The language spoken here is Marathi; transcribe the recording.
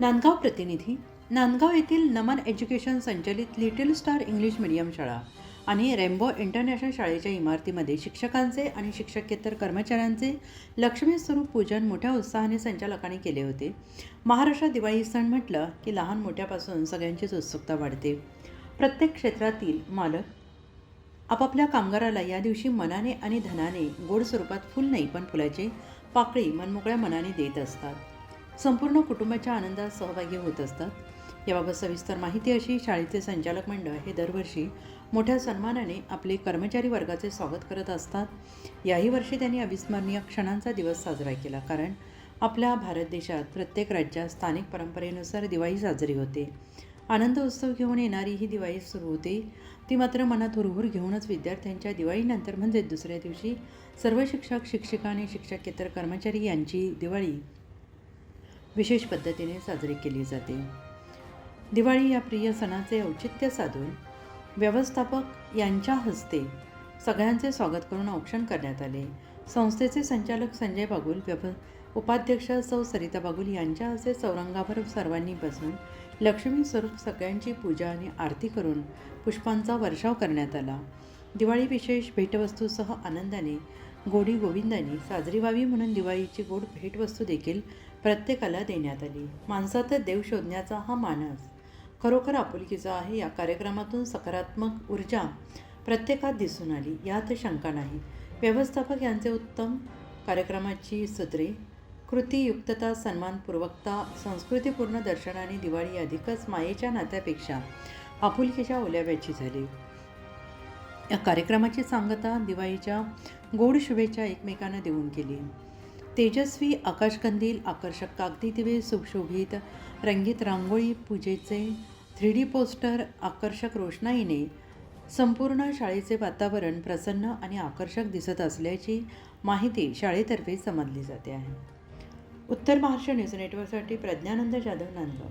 नांदगाव प्रतिनिधी नांदगाव येथील नमन एज्युकेशन संचलित लिटिल स्टार इंग्लिश मिडियम शाळा आणि रेम्बो इंटरनॅशनल शाळेच्या इमारतीमध्ये शिक्षकांचे आणि शिक्षकेतर कर्मचाऱ्यांचे लक्ष्मी स्वरूप पूजन मोठ्या उत्साहाने संचालकांनी केले होते. महाराष्ट्रात दिवाळी सण म्हटलं की लहान मोठ्यापासून सगळ्यांचीच उत्सुकता वाढते. प्रत्येक क्षेत्रातील मालक आपापल्या कामगाराला या दिवशी मनाने आणि धनाने गोड स्वरूपात फुल नाही पण फुलाची पाकळी मनमोकळ्या मनाने देत असतात. संपूर्ण कुटुंबाच्या आनंदात सहभागी होत असतात. याबाबत सविस्तर माहिती अशी शाळेचे संचालक मंडळ हे दरवर्षी मोठ्या सन्मानाने आपले कर्मचारी वर्गाचे स्वागत करत असतात. याही वर्षी त्यांनी अविस्मरणीय क्षणांचा दिवस साजरा केला कारण आपल्या भारत देशात प्रत्येक राज्यात स्थानिक परंपरेनुसार दिवाळी साजरी होते. आनंद उत्सव घेऊन येणारी ही दिवाळी सुरू होते. ती मात्र मनात हुरहुर घेऊनच विद्यार्थ्यांच्या दिवाळीनंतर म्हणजे दुसऱ्या दिवशी सर्व शिक्षक शिक्षिका आणि शिक्षकेतर कर्मचारी यांची दिवाळी विशेष पद्धतीने साजरी केली जाते. दिवाळी या प्रिय सणाचे औचित्य साधून व्यवस्थापक यांच्या हस्ते सगळ्यांचे स्वागत करून औक्षण करण्यात आले. संस्थेचे संचालक संजय बागुल व्यव उपाध्यक्ष सौ सरिता बागुल यांच्या हस्ते चौरंगावर सर्वांनी बसून लक्ष्मी स्वरूप सगळ्यांची पूजा आणि आरती करून पुष्पांचा वर्षाव करण्यात आला. दिवाळी विशेष भेटवस्तूसह आनंदाने गोडी गोविंदाने साजरी व्हावी म्हणून दिवाळीची गोड भेटवस्तू देखील प्रत्येकाला देण्यात आली. माणसातच देव शोधण्याचा हा मानस खरोखर आपुलकीचा आहे. या कार्यक्रमातून सकारात्मक ऊर्जा प्रत्येकात दिसून आली. यात शंका नाही. व्यवस्थापक यांचे उत्तम कार्यक्रमाची सूत्रे कृतीयुक्तता सन्मानपूर्वकता संस्कृतीपूर्ण दर्शनाने दिवाळी अधिकच मायेच्या नात्यापेक्षा आपुलकीच्या ओल्याव्याची झाली. या कार्यक्रमाची सांगता दिवाळीच्या गोड शुभेच्छा एकमेकांना देऊन केली. तेजस्वी आकाशकंदील आकर्षक कागदी दिवे सुशोभित रंगीत रांगोळी पूजेचे थ्री डी पोस्टर आकर्षक रोषणाईने संपूर्ण शाळेचे वातावरण प्रसन्न आणि आकर्षक दिसत असल्याची माहिती शाळेतर्फे समजली जाते आहे. उत्तर महाराष्ट्र न्यूज नेटवर्कसाठी प्रज्ञानंद जाधव नांदगाव.